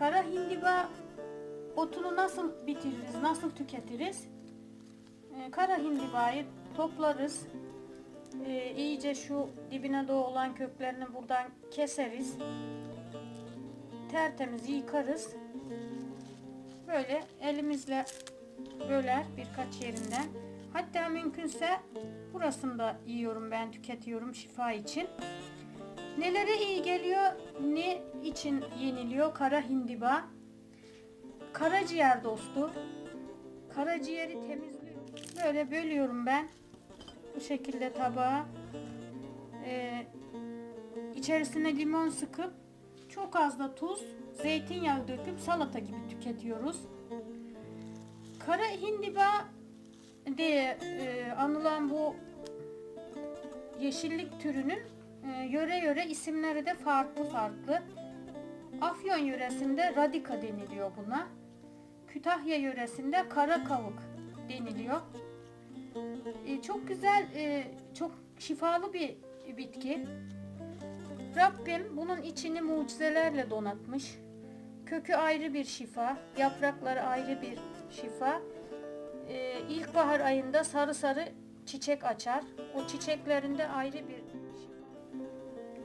Kara hindiba otunu nasıl bitiririz, nasıl tüketiriz? Ee, kara hindibayı toplarız. Ee, iyice şu dibine doğru olan köklerini buradan keseriz. Tertemiz yıkarız. Böyle elimizle böler birkaç yerinden. Hatta mümkünse burasını da yiyorum ben tüketiyorum şifa için. Nelere iyi geliyor, için yeniliyor kara hindiba? Karaciğer dostu. Karaciğeri temizliyor. Böyle bölüyorum ben. Bu şekilde tabağa. Ee, içerisine limon sıkıp çok az da tuz, zeytinyağı döküp salata gibi tüketiyoruz. Kara hindiba diye e, anılan bu yeşillik türünün e, yöre yöre isimleri de farklı farklı. Afyon yöresinde radika deniliyor buna. Kütahya yöresinde kara kavuk deniliyor. E, çok güzel, e, çok şifalı bir bitki. Rabbim bunun içini mucizelerle donatmış. Kökü ayrı bir şifa, yaprakları ayrı bir şifa. Ee, ilkbahar ayında sarı sarı çiçek açar. O çiçeklerinde ayrı bir şifa.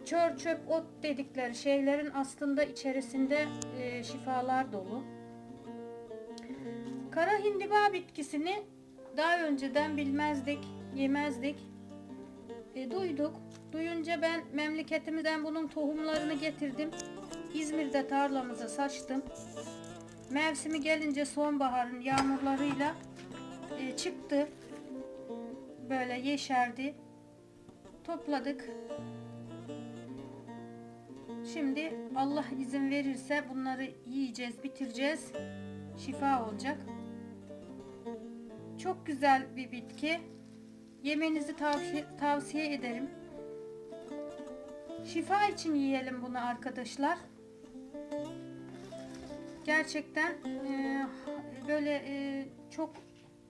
Çör çöp ot dedikleri şeylerin aslında içerisinde e, şifalar dolu. Kara hindiba bitkisini daha önceden bilmezdik, yemezdik. E, duyduk. Duyunca ben memleketimden bunun tohumlarını getirdim. İzmir'de tarlamıza saçtım. Mevsimi gelince sonbaharın yağmurlarıyla e, çıktı. Böyle yeşerdi. Topladık. Şimdi Allah izin verirse bunları yiyeceğiz, bitireceğiz. Şifa olacak. Çok güzel bir bitki. Yemenizi tavsiye, tavsiye ederim. Şifa için yiyelim bunu arkadaşlar. Gerçekten e, böyle e, çok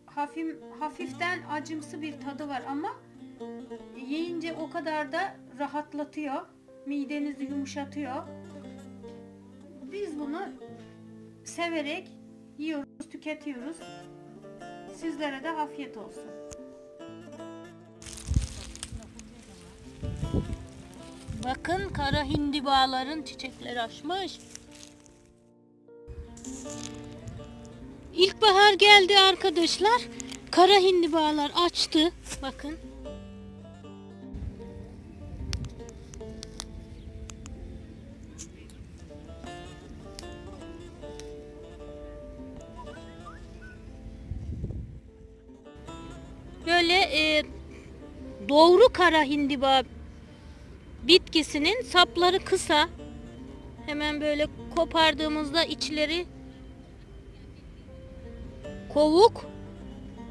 hafif hafiften acımsı bir tadı var ama yiyince o kadar da rahatlatıyor. Midenizi yumuşatıyor. Biz bunu severek yiyoruz, tüketiyoruz. Sizlere de afiyet olsun. Bakın kara hindibaların çiçekleri açmış. İlkbahar geldi arkadaşlar. Kara hindibalar açtı. Bakın. Böyle e, doğru kara hindiba bitkisinin sapları kısa. Hemen böyle kopardığımızda içleri kovuk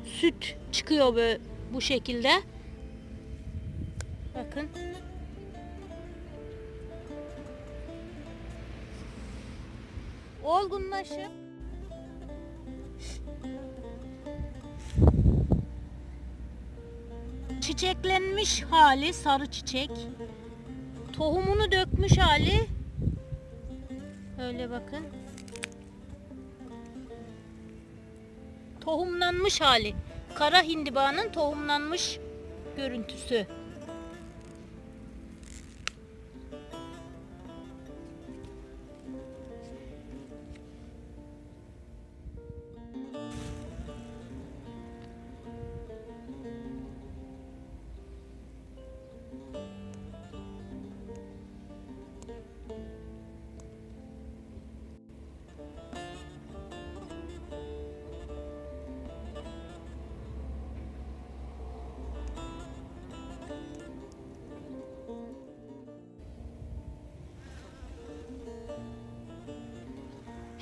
süt çıkıyor böyle bu şekilde. Bakın. Olgunlaşıp çiçeklenmiş hali sarı çiçek. Tohumunu dökmüş hali. Öyle bakın. Tohumlanmış hali. Kara hindibanın tohumlanmış görüntüsü.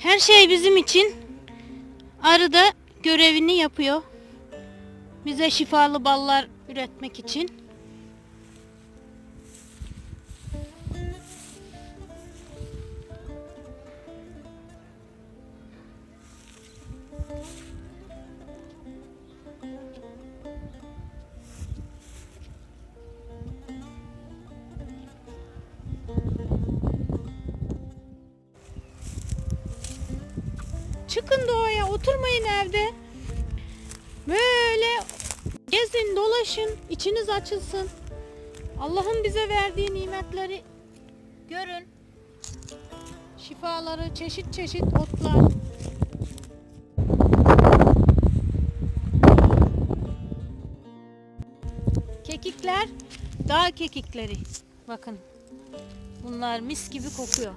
Her şey bizim için. Arı da görevini yapıyor. Bize şifalı ballar üretmek için. Çıkın doğaya oturmayın evde. Böyle gezin dolaşın içiniz açılsın. Allah'ın bize verdiği nimetleri görün. Şifaları çeşit çeşit otlar. Kekikler dağ kekikleri. Bakın. Bunlar mis gibi kokuyor.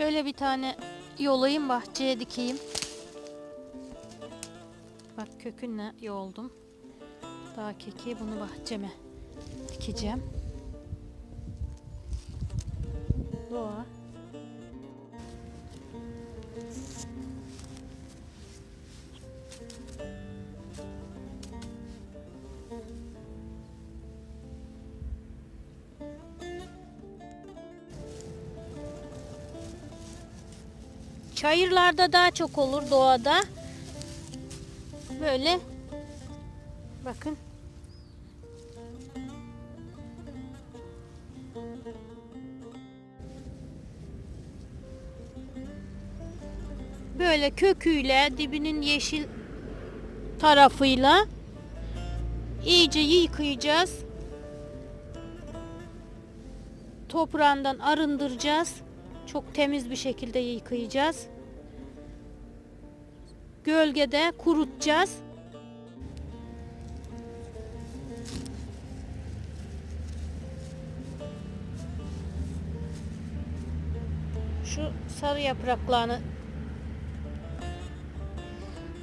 Şöyle bir tane yolayım bahçeye dikeyim. Bak kökünle yoldum. Dağ kekiği bunu bahçeme dikeceğim. Doğa. Çayırlarda daha çok olur doğada. Böyle bakın. Böyle köküyle dibinin yeşil tarafıyla iyice yıkayacağız. Toprağından arındıracağız. Çok temiz bir şekilde yıkayacağız. Gölgede kurutacağız. Şu sarı yapraklarını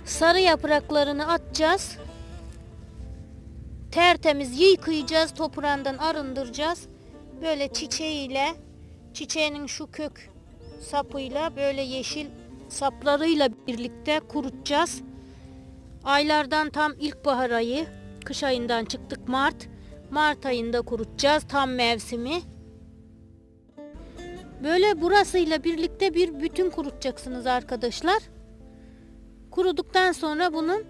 sarı yapraklarını atacağız. Tertemiz yıkayacağız, toprağından arındıracağız. Böyle çiçeğiyle çiçeğinin şu kök sapıyla böyle yeşil saplarıyla birlikte kurutacağız. Aylardan tam ilkbahar ayı, kış ayından çıktık Mart. Mart ayında kurutacağız tam mevsimi. Böyle burasıyla birlikte bir bütün kurutacaksınız arkadaşlar. Kuruduktan sonra bunun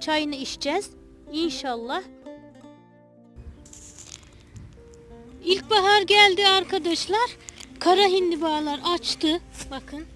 çayını içeceğiz. İnşallah. İlkbahar geldi arkadaşlar. Kara hindibalar açtı. Bakın.